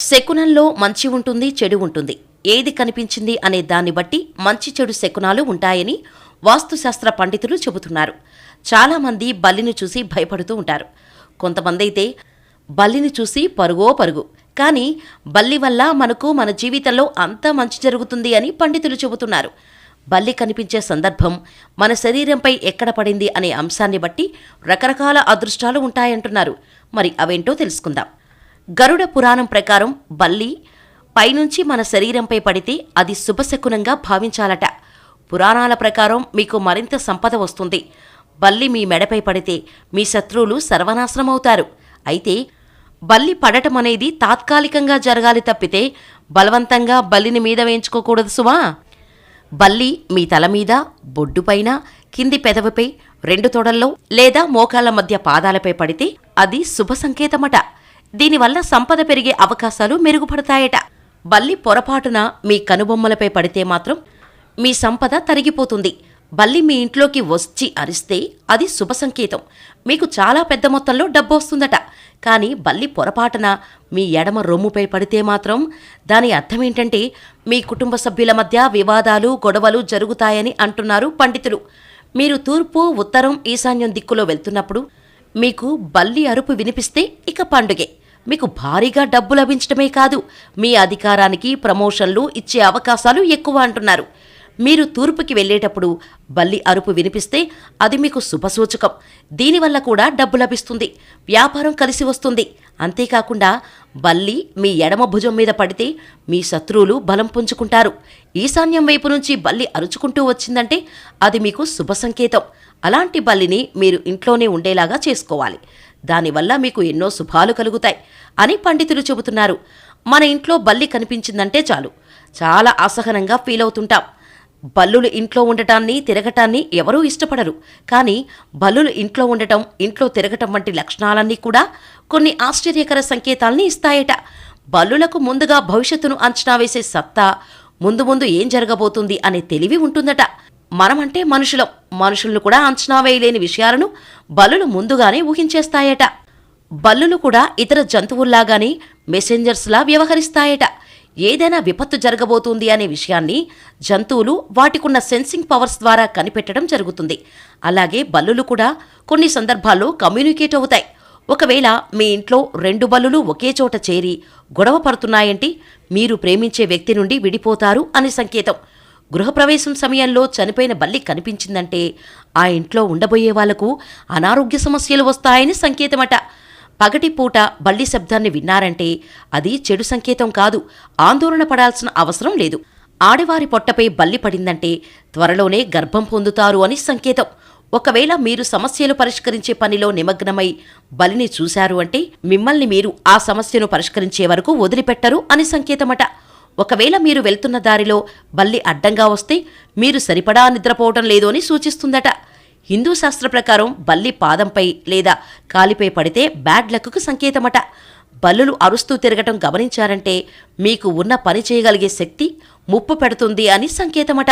శకునంలో మంచి ఉంటుంది చెడు ఉంటుంది. ఏది కనిపించింది అనే దాన్ని బట్టి మంచి చెడు శకునాలు ఉంటాయని వాస్తుశాస్త్ర పండితులు చెబుతున్నారు. చాలామంది బల్లిని చూసి భయపడుతూ ఉంటారు. కొంతమంది అయితే బల్లిని చూసి పరుగో పరుగు. కానీ బల్లి వల్ల మనకు మన జీవితంలో అంతా మంచి జరుగుతుంది అని పండితులు చెబుతున్నారు. బల్లి కనిపించే సందర్భం మన శరీరంపై ఎక్కడ పడింది అనే అంశాన్ని బట్టి రకరకాల అదృష్టాలు ఉంటాయంటున్నారు. మరి అవేంటో తెలుసుకుందాం. గరుడ పురాణం ప్రకారం బల్లి పైనుంచి మన శరీరంపై పడితే అది శుభశకునంగా భావించాలట. పురాణాల ప్రకారం మీకు మరింత సంపద వస్తుంది. బల్లి మీ మెడపై పడితే మీ శత్రువులు సర్వనాశనమవుతారు. అయితే బల్లి పడటం అనేది తాత్కాలికంగా జరగాలి తప్పితే బలవంతంగా బల్లిని మీద వేయించుకోకూడదు సుమా. బల్లి మీ తల మీద బొడ్డుపైన కింది పెదవిపై రెండు తొడల్లో లేదా మోకాళ్ళ మధ్య పాదాలపై పడితే అది శుభ సంకేతమట. దీనివల్ల సంపద పెరిగే అవకాశాలు మెరుగుపడతాయట. బల్లి పొరపాటున మీ కనుబొమ్మలపై పడితే మాత్రం మీ సంపద తరిగిపోతుంది. బల్లి మీ ఇంట్లోకి వచ్చి అరిస్తే అది శుభ సంకేతం. మీకు చాలా పెద్ద మొత్తంలో డబ్బు వస్తుందట. కానీ బల్లి పొరపాటున మీ ఎడమ రొమ్ముపై పడితే మాత్రం దాని అర్థం ఏంటంటే మీ కుటుంబ సభ్యుల మధ్య వివాదాలు గొడవలు జరుగుతాయని అంటున్నారు పండితులు. మీరు తూర్పు ఉత్తరం ఈశాన్యం దిక్కులో వెళ్తున్నప్పుడు మీకు బల్లి అరుపు వినిపిస్తే ఇక పండుగే. మీకు భారీగా డబ్బు లభించడమే కాదు మీ అధికారానికి ప్రమోషన్లు ఇచ్చే అవకాశాలు ఎక్కువ అంటున్నారు. మీరు తూర్పుకి వెళ్ళేటప్పుడు బల్లి అరుపు వినిపిస్తే అది మీకు శుభసూచకం. దీనివల్ల కూడా డబ్బు లభిస్తుంది వ్యాపారం కలిసి వస్తుంది. అంతేకాకుండా బల్లి మీ ఎడమ భుజం మీద పడితే మీ శత్రువులు బలం పుంజుకుంటారు. ఈశాన్యం వైపు నుంచి బల్లి అరుచుకుంటూ వచ్చిందంటే అది మీకు శుభ సంకేతం. అలాంటి బల్లిని మీరు ఇంట్లోనే ఉండేలాగా చేసుకోవాలి. దానివల్ల మీకు ఎన్నో శుభాలు కలుగుతాయి అని పండితులు చెబుతున్నారు. మన ఇంట్లో బల్లి కనిపించిందంటే చాలు. చాలా అసహనంగా ఫీల్ అవుతుంటాం. బల్లులు ఇంట్లో ఉండటాన్ని తిరగటాన్ని ఎవరూ ఇష్టపడరు. కానీ బల్లులు ఇంట్లో ఉండటం ఇంట్లో తిరగటం వంటి లక్షణాలన్నీ కూడా కొన్ని ఆశ్చర్యకర సంకేతాల్ని ఇస్తాయట. బల్లులకు ముందుగా భవిష్యత్తును అంచనా వేసే సత్తా ముందు ముందు ఏం జరగబోతుంది అనే తెలివి ఉంటుందట. మనమంటే మనుషులం. మనుషులను కూడా అంచనా వేయలేని విషయాలను బల్లులు ముందుగానే ఊహించేస్తాయట. బల్లులు కూడా ఇతర జంతువుల్లాగానే మెసెంజర్స్లా వ్యవహరిస్తాయట. ఏదైనా విపత్తు జరగబోతుంది అనే విషయాన్ని జంతువులు వాటికున్న సెన్సింగ్ పవర్స్ ద్వారా కనిపెట్టడం జరుగుతుంది. అలాగే బల్లులు కూడా కొన్ని సందర్భాల్లో కమ్యూనికేట్ అవుతాయి. ఒకవేళ మీ ఇంట్లో రెండు బల్లులు ఒకే చోట చేరి గొడవ పడుతున్నాయంటే మీరు ప్రేమించే వ్యక్తి నుండి విడిపోతారు అని సంకేతం. గృహప్రవేశం సమయంలో చనిపోయిన బల్లి కనిపించిందంటే ఆ ఇంట్లో ఉండబోయే వాళ్ళకు అనారోగ్య సమస్యలు వస్తాయని సంకేతమట. పగటిపూట బల్లి శబ్దాన్ని విన్నారంటే అది చెడు సంకేతం కాదు ఆందోళన పడాల్సిన అవసరం లేదు. ఆడవారి పొట్టపై బల్లి పడిందంటే త్వరలోనే గర్భం పొందుతారు అని సంకేతం. ఒకవేళ మీరు సమస్యలు పరిష్కరించే పనిలో నిమగ్నమై బలిని చూశారు అంటే మిమ్మల్ని మీరు ఆ సమస్యను పరిష్కరించే వరకు వదిలిపెట్టరు అని సంకేతమట. ఒకవేళ మీరు వెళ్తున్న దారిలో బల్లి అడ్డంగా వస్తే మీరు సరిపడా నిద్రపోవటం లేదు అని సూచిస్తుందట. హిందూ శాస్త్ర ప్రకారం బల్లి పాదంపై లేదా కాలిపై పడితే బ్యాడ్ లక్కు సంకేతమట. బల్లులు అరుస్తూ తిరగటం గమనించారంటే మీకు ఉన్న పని చేయగలిగే శక్తి ముప్పు పెడుతుంది అని సంకేతమట.